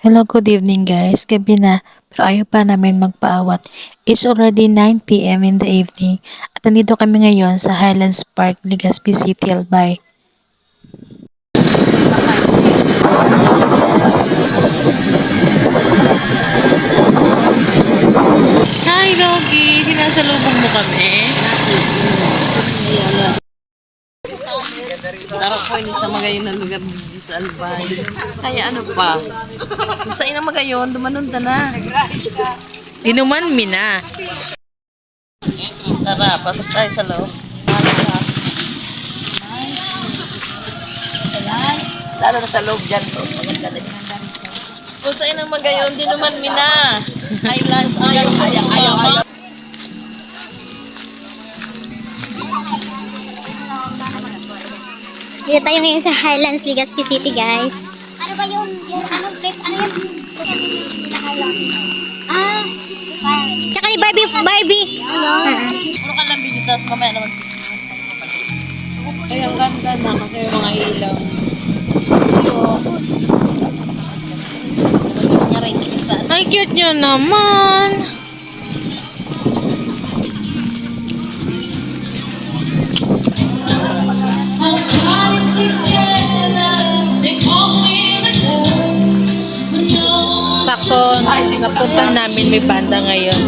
Hello, good evening guys. Gabi na, pero ayaw pa namin magpaawat. It's already 9pm in the evening at nandito kami ngayon sa Highlands Park, Legazpi City, Albay. Hi, Doggy! Sinasalubong mo kami. Sarap po ini sa magayon na lugar dito sa Albay. Kaya ano pa? Kung sa inang magayon, dumanunta na. Inuman mi na. Tara, pasok tayo sa loob. Lalo na sa loob dyan to. Maganda. Kung sa inang magayon, di naman mina. Highlands, ayaw, ayaw, ayaw, ayaw. Dito tayo ngayon sa Highlands, Legazpi City, guys. Ano ba yung, yung ano, trip, ano yun? Ah, tsaka ni Barbie, Barbie. Ah, ah. Puro ka lang video, tapos mamaya naman. Ay, ang ganda na kasi yung mga ilaw. Ay, cute nyo naman. Napunta namin may banda ngayon.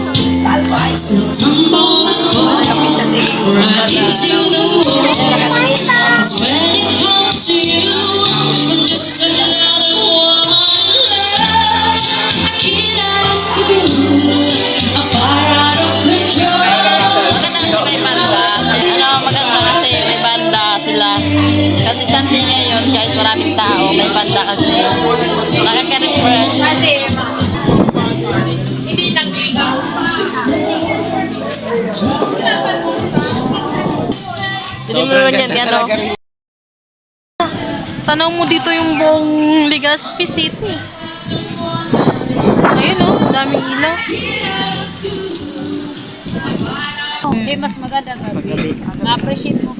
Kasi Sunday ngayon, guys, maraming tao. May banda kasi. Naman yan, ano. Tanaw mo dito yung buong Legazpi City. Ayun oh, daming ilaw. Hindi, mas maganda gabi. Ma-appreciate mo.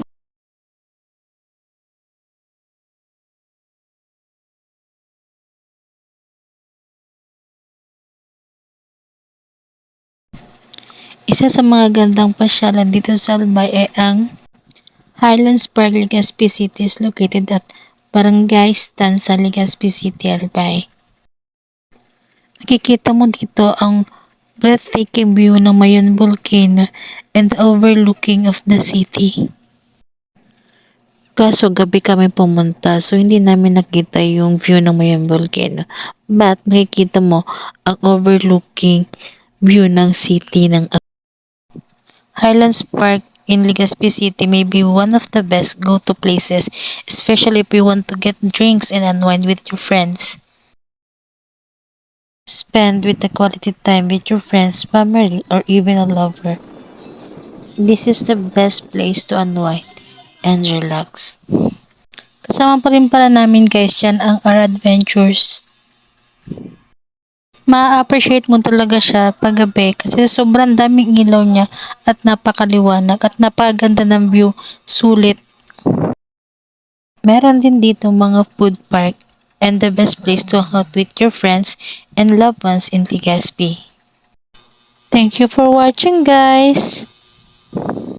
Isa sa mga gandang pasyalan dito sa Albay ay ang Highlands Park, Legazpi City is located at Barangay Stanza, Legazpi City, Albay. Makikita mo dito ang breathtaking view ng Mayon Volcano and the overlooking of the city. Kaso gabi kami pumunta so hindi namin nakita yung view ng Mayon Volcano. But makikita mo ang overlooking view ng city ng Highlands Park in Legazpi City may be one of the best go-to places, especially if you want to get drinks and unwind with your friends. Spend with the quality time with your friends, family, or even a lover. This is the best place to unwind and relax. Kasama pa rin pala namin guys yan ang our adventures ma-appreciate mo talaga siya paggabi kasi sobrang daming ilaw niya at napakaliwanag at napakaganda ng view, sulit. Meron din dito mga food park and the best place to hang out with your friends and loved ones in Legazpi. Thank you for watching guys!